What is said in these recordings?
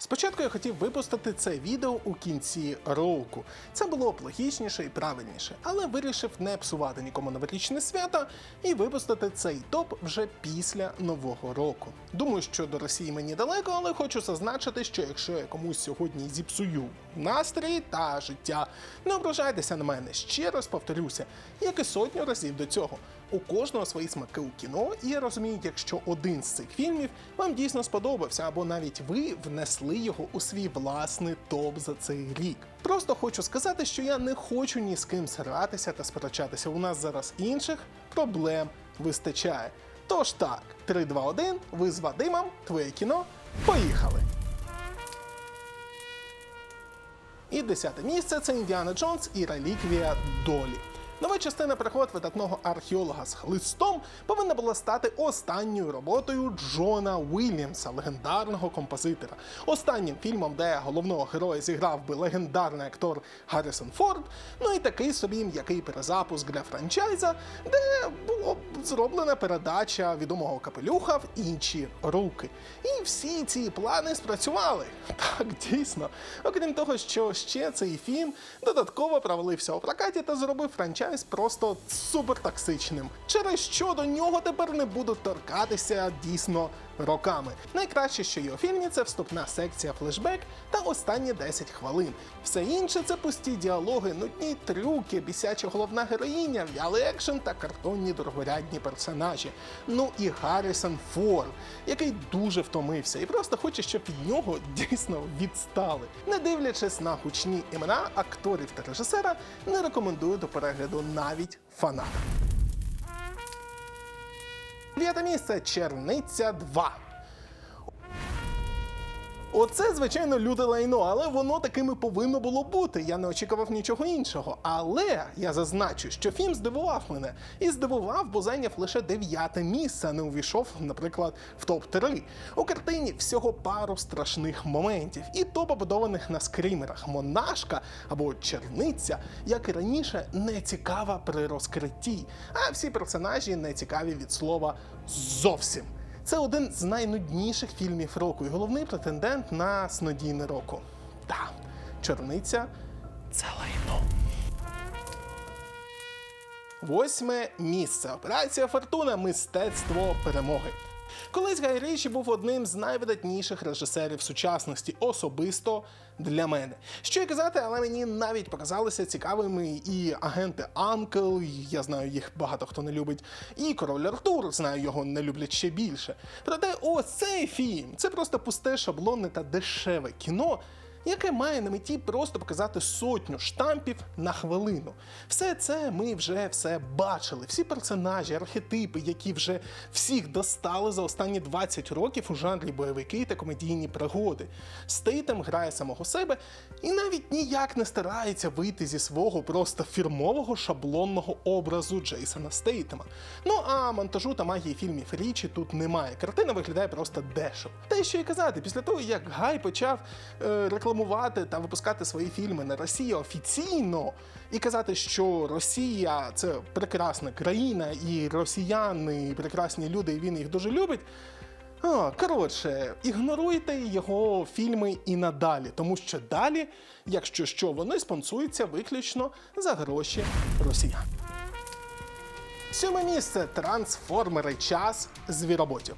Спочатку я хотів випустити це відео у кінці року. Це було б логічніше і правильніше, але вирішив не псувати нікому новорічне свято і випустити цей топ вже після нового року. Думаю, що до Росії мені далеко, але хочу зазначити, що якщо я комусь сьогодні зіпсую настрій та життя, не ображайтеся на мене. Ще раз повторюся, як і сотню разів до цього. У кожного свої смаки у кіно, і розуміють, якщо один з цих фільмів вам дійсно сподобався, або навіть ви внесли його у свій власний топ за цей рік. Просто хочу сказати, що я не хочу ні з ким сиратися та сперечатися. У нас зараз інших проблем вистачає. Тож так, 3, 2, 1, ви з Вадимом, твоє кіно, поїхали! І десяте місце це Індіана Джонс і реліквія долі. Нова частина приход видатного археолога з хлистом повинна була стати останньою роботою Джона Уільямса, легендарного композитора. Останнім фільмом, де головного героя зіграв би легендарний актор Гаррісон Форд. Ну і такий собі м'який перезапуск для франчайза, де було зроблена передача відомого капелюха в інші руки. І всі ці плани спрацювали. Так, дійсно. Окрім того, що ще цей фільм додатково провалився у прокаті та зробив франчайз просто супертоксичним, через що до нього тепер не будуть торкатися дійсно роками. Найкраще, що є у фільмі, це вступна секція флешбек та останні 10 хвилин. Все інше це пусті діалоги, нудні трюки, бісяча головна героїня, вялий екшен та картонні дорогорядні персонажі. Ну і Гаррісон Форд, який дуже втомився і просто хоче, щоб від нього дійсно відстали. Не дивлячись на гучні імена акторів та режисера, не рекомендую до перегляду навіть фанатам. П'яте місце Черниця 2. Оце, звичайно, люте лайно, але воно такими повинно було бути. Я не очікував нічого іншого. Але я зазначу, що фільм здивував мене. І здивував, бо зайняв лише дев'яте місце, а не увійшов, наприклад, в топ-3. У картині всього пару страшних моментів, і то побудованих на скрімерах. Монашка або черниця, як і раніше, не цікава при розкритті. А всі персонажі не цікаві від слова зовсім. Це один з найнудніших фільмів року і головний претендент на снодійне року. Та, чорниця це лайно. Восьме місце. Операція Фортуна. Мистецтво перемоги. Колись Гай Річі був одним з найвидатніших режисерів сучасності, особисто для мене. Що й казати, але мені навіть показалися цікавими і агенти Анкл, я знаю, їх багато хто не любить, і король Артур, знаю, його не люблять ще більше. Проте ось цей фільм це просто пусте шаблонне та дешеве кіно яке має на меті просто показати сотню штампів на хвилину. Все це ми вже все бачили. Всі персонажі, архетипи, які вже всіх достали за останні 20 років у жанрі бойовики та комедійні пригоди. Стейтем грає самого себе і навіть ніяк не старається вийти зі свого просто фірмового шаблонного образу Джейсона Стейтема. Ну а монтажу та магії фільмів Річі тут немає. Картина виглядає просто дешево. Й що й казати, після того як Гай почав е, рекламувати та випускати свої фільми на Росії офіційно і казати, що Росія це прекрасна країна, і росіяни прекрасні люди, і він їх дуже любить. Коротше, ігноруйте його фільми і надалі, тому що далі, якщо що, вони спонсуються виключно за гроші росіян. Сьоме місце трансформери час звіроботів.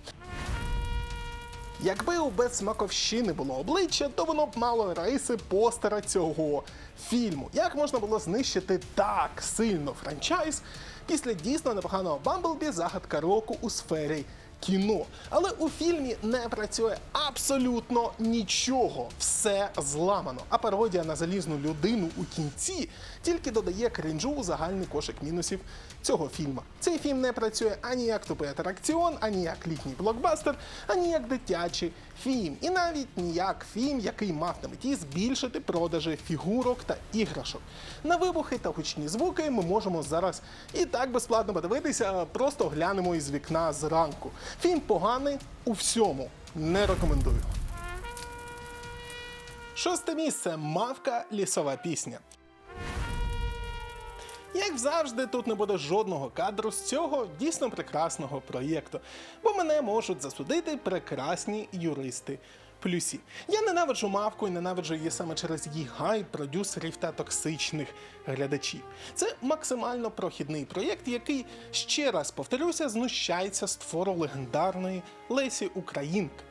Якби у безсмаковщини було обличчя, то воно б мало риси постера цього фільму. Як можна було знищити так сильно франчайз після дійсно непоганого Бамблбі загадка року у сфері кіно. Але у фільмі не працює абсолютно нічого. Все зламано. А пародія на залізну людину у кінці тільки додає кринжу у загальний кошик мінусів цього фільму. Цей фільм не працює ані як тупий атракціон, ані як літній блокбастер, ані як дитячий фільм. І навіть ніяк фільм, який мав на меті збільшити продажі фігурок та іграшок. На вибухи та гучні звуки ми можемо зараз і так безплатно подивитися, просто глянемо із вікна зранку. Фільм поганий у всьому. Не рекомендую. Шосте місце Мавка лісова пісня. Як завжди, тут не буде жодного кадру з цього дійсно прекрасного проєкту, бо мене можуть засудити прекрасні юристи плюсів. Я ненавиджу мавку і ненавиджу її саме через її гай продюсерів та токсичних глядачів. Це максимально прохідний проєкт, який ще раз повторюся, знущається з твору легендарної Лесі Українки.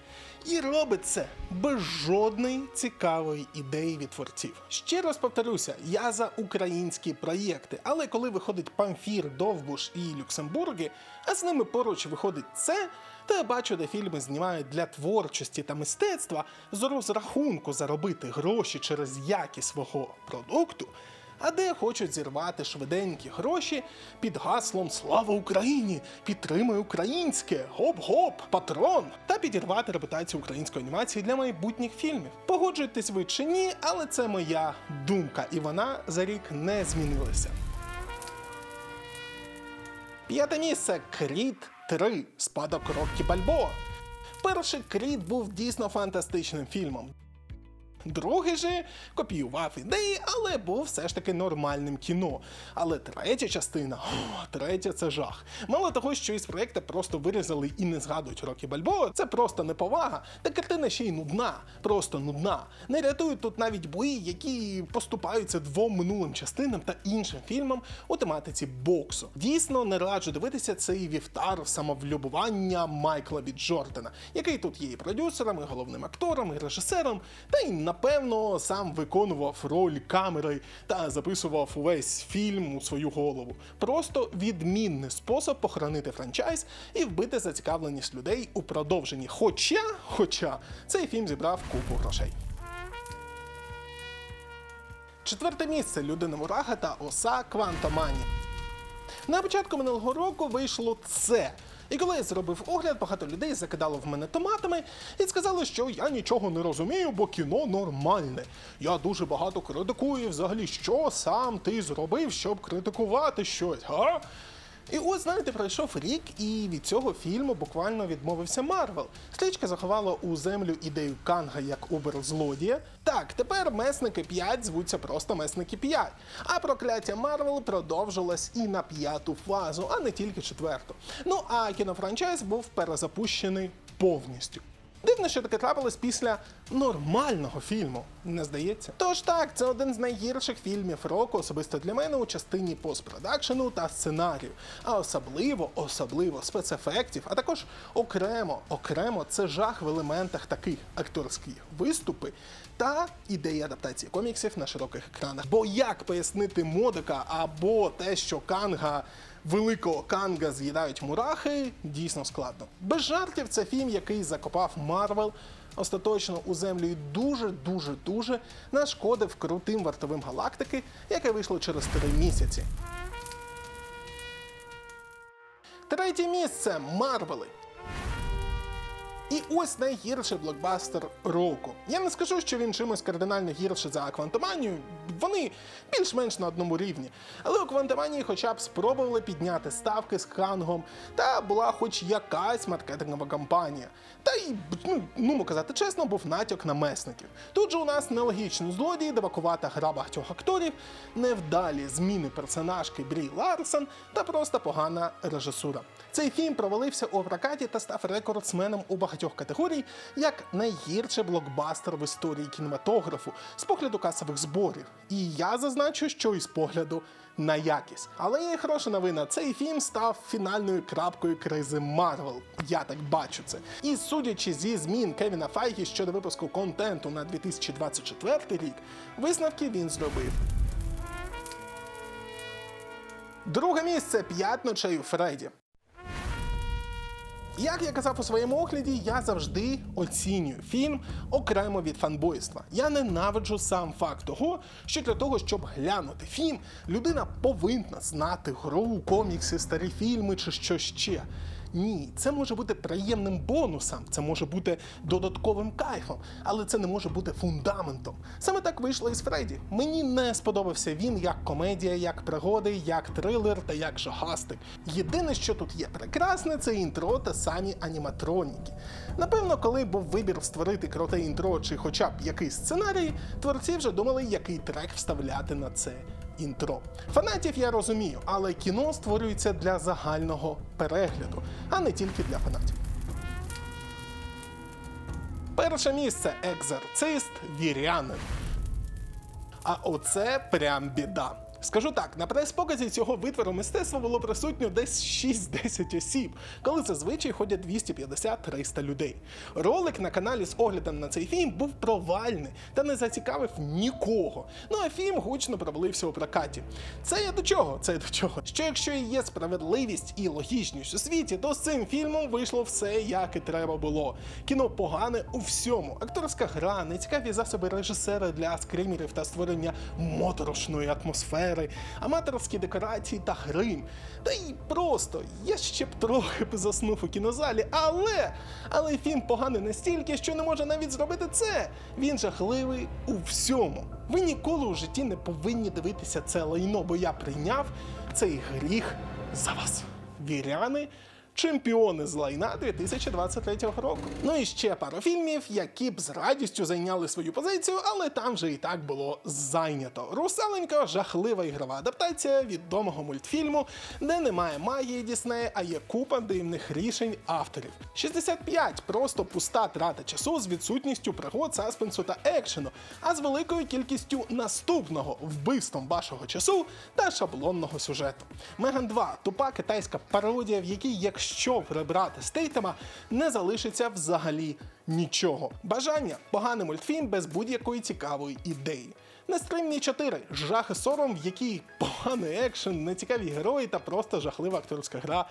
І робить це без жодної цікавої ідеї від творців. Ще раз повторюся, я за українські проєкти, але коли виходить Памфір, Довбуш і Люксембурги, а з ними поруч виходить це, то я бачу, де фільми знімають для творчості та мистецтва з розрахунку заробити гроші через якість свого продукту. А де хочуть зірвати швиденькі гроші під гаслом Слава Україні! Підтримуй українське! Гоп-гоп! Патрон! Та підірвати репутацію української анімації для майбутніх фільмів. Погоджуєтесь ви чи ні, але це моя думка, і вона за рік не змінилася. П'яте місце Кріт 3. Спадок Роккі Бальбоа. Перший Кріт був дійсно фантастичним фільмом. Другий же копіював ідеї, але був все ж таки нормальним кіно. Але третя частина, о, третя це жах. Мало того, що із проєкту просто вирізали і не згадують Рокі Бальбоа, це просто неповага. Та картина ще й нудна, просто нудна. Не рятують тут навіть бої, які поступаються двом минулим частинам та іншим фільмам у тематиці боксу. Дійсно, не раджу дивитися цей вівтар самовлюбування Майкла Бі Джордана, який тут є і продюсером, і головним актором, і режисером, та й напевно сам виконував роль камери та записував увесь фільм у свою голову. Просто відмінний спосіб похоронити франчайз і вбити зацікавленість людей у продовженні. Хоча, хоча цей фільм зібрав купу грошей. Четверте місце Людина Мурага та Оса Квантомані. На початку минулого року вийшло це. І коли я зробив огляд, багато людей закидало в мене томатами і сказали, що я нічого не розумію, бо кіно нормальне. Я дуже багато критикую. Взагалі, що сам ти зробив, щоб критикувати щось, га? І ось, знаєте, пройшов рік, і від цього фільму буквально відмовився Марвел. Стрічка заховала у землю ідею Канга як оберзлодія. Так, тепер месники 5 звуться просто месники 5. А прокляття Марвел продовжилось і на п'яту фазу, а не тільки четверту. Ну а кінофранчайз був перезапущений повністю. Дивно, що таке трапилось після нормального фільму, не здається. Тож так, це один з найгірших фільмів року, особисто для мене у частині постпродакшену та сценарію. А особливо, особливо спецефектів, а також окремо, окремо це жах в елементах таких акторські виступи та ідеї адаптації коміксів на широких екранах. Бо як пояснити модика або те, що Канга великого канга з'їдають мурахи, дійсно складно. Без жартів, це фільм, який закопав Марвел остаточно у землю дуже, дуже, дуже нашкодив крутим вартовим галактики, яке вийшло через три місяці. Третє місце Марвели. І ось найгірший блокбастер року. Я не скажу, що він чимось кардинально гірше за Квантоманію. Вони більш-менш на одному рівні. Але у Квантоманії хоча б спробували підняти ставки з Хангом, та була хоч якась маркетингова кампанія. Та й, ну, ну казати чесно, був натяк на месників. Тут же у нас нелогічні злодії, дебакувата гра багатьох акторів, невдалі зміни персонажки Брі Ларсон та просто погана режисура. Цей фільм провалився у прокаті та став рекордсменом у багатьох категорій як найгірший блокбастер в історії кінематографу з погляду касових зборів. І я зазначу, що із погляду на якість. Але є хороша новина. Цей фільм став фінальною крапкою кризи Марвел. Я так бачу це. І судячи зі змін Кевіна Файгі щодо випуску контенту на 2024 рік, висновки він зробив. Друге місце п'ять ночей у Фредді. Як я казав у своєму огляді, я завжди оцінюю фільм окремо від фанбойства. Я ненавиджу сам факт того, що для того, щоб глянути фільм, людина повинна знати гру, комікси, старі фільми чи що ще. Ні, це може бути приємним бонусом, це може бути додатковим кайфом, але це не може бути фундаментом. Саме так вийшло із Фредді. Мені не сподобався він як комедія, як пригоди, як трилер та як жахастик. Єдине, що тут є прекрасне, це інтро та самі аніматроніки. Напевно, коли був вибір створити круте інтро чи хоча б якийсь сценарій, творці вже думали, який трек вставляти на це інтро. Фанатів я розумію, але кіно створюється для загального перегляду, а не тільки для фанатів. Перше місце екзорцист вірянин. А оце прям біда. Скажу так, на прес-показі цього витвору мистецтва було присутньо десь 6-10 осіб, коли зазвичай ходять 250-300 людей. Ролик на каналі з оглядом на цей фільм був провальний та не зацікавив нікого. Ну а фільм гучно провалився у прокаті. Це я до чого? Це я до чого? Що якщо і є справедливість і логічність у світі, то з цим фільмом вийшло все як і треба було. Кіно погане у всьому. Акторська гра, нецікаві засоби режисера для скримерів та створення моторошної атмосфери, аматорські декорації та грим. Та й просто я ще б трохи б заснув у кінозалі, але але фільм поганий настільки, що не може навіть зробити це. Він жахливий у всьому. Ви ніколи у житті не повинні дивитися це лайно, бо я прийняв цей гріх за вас. Віряни. Чемпіони з лайна 2023 року. Ну і ще пару фільмів, які б з радістю зайняли свою позицію, але там вже і так було зайнято. Русаленька жахлива ігрова адаптація відомого мультфільму, де немає магії Діснея, а є купа дивних рішень авторів. 65 просто пуста трата часу з відсутністю пригод, саспенсу та екшену, а з великою кількістю наступного вбивством вашого часу та шаблонного сюжету. Меган 2 тупа китайська пародія, в якій, якщо прибрати стейтема, не залишиться взагалі нічого. Бажання поганий мультфільм без будь-якої цікавої ідеї. Нестримні 4. Жах і сором, в якій поганий екшен, нецікаві герої та просто жахлива акторська гра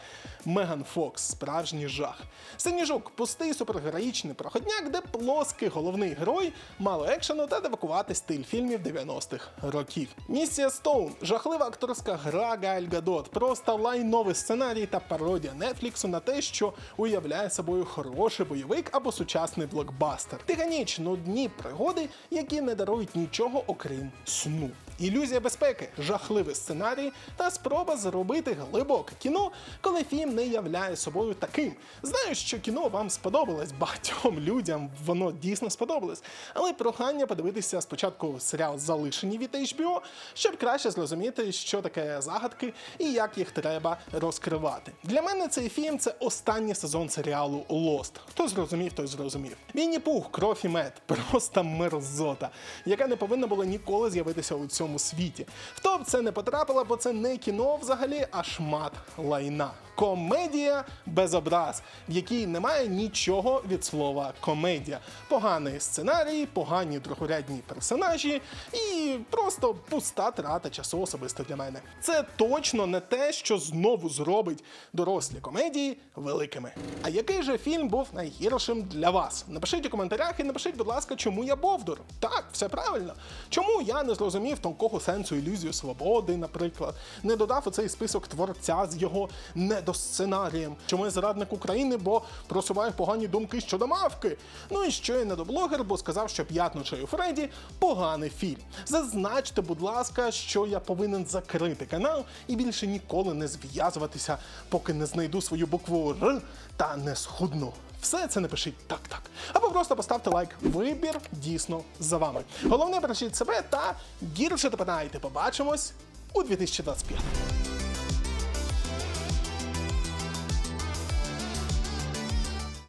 Меган Фокс. Справжній жах. Синіжук пустий супергероїчний проходняк, де плоский головний герой, мало екшену та девакувати стиль фільмів 90-х років. Місія Стоун жахлива акторська гра Галь Гадот, просто лайновий сценарій та пародія Нетфліксу на те, що уявляє собою хороший бойовик або сучасний блокбастер. Тиганіч нудні пригоди, які не дарують нічого окрім сну. Ілюзія безпеки, жахливий сценарій та спроба зробити глибоке кіно, коли фільм не являє собою таким. Знаю, що кіно вам сподобалось, багатьом людям воно дійсно сподобалось. Але прохання подивитися спочатку серіал Залишені від HBO, щоб краще зрозуміти, що таке загадки і як їх треба розкривати. Для мене цей фільм це останній сезон серіалу Lost. Хто зрозумів, той зрозумів. Міні пух, кров і мед, просто мерзота, яка не повинна була ніколи з'явитися у цьому світі. Хто б це не потрапила, бо це не кіно взагалі, а шмат лайна. Комедія без образ, в якій немає нічого від слова комедія. Поганий сценарій, погані другорядні персонажі і просто пуста трата часу особисто для мене. Це точно не те, що знову зробить дорослі комедії великими. А який же фільм був найгіршим для вас? Напишіть у коментарях і напишіть, будь ласка, чому я Бовдур. Так, все правильно. Чому я не зрозумів тонкого сенсу ілюзію свободи, наприклад, не додав у цей список творця з його недосценарієм. Чому я зрадник України, бо просуваю погані думки щодо мавки. Ну і що я недоблогер, бо сказав, що п'ятничаю Фредді поганий фільм. Зазначте, будь ласка, що я повинен закрити канал і більше ніколи не зв'язуватися, поки не знайду свою букву Р та не схудну. Все це напишіть так, так. Або просто поставте лайк. Вибір дійсно за вами. Головне бережіть себе та гірше допинайте. Побачимось у 2025.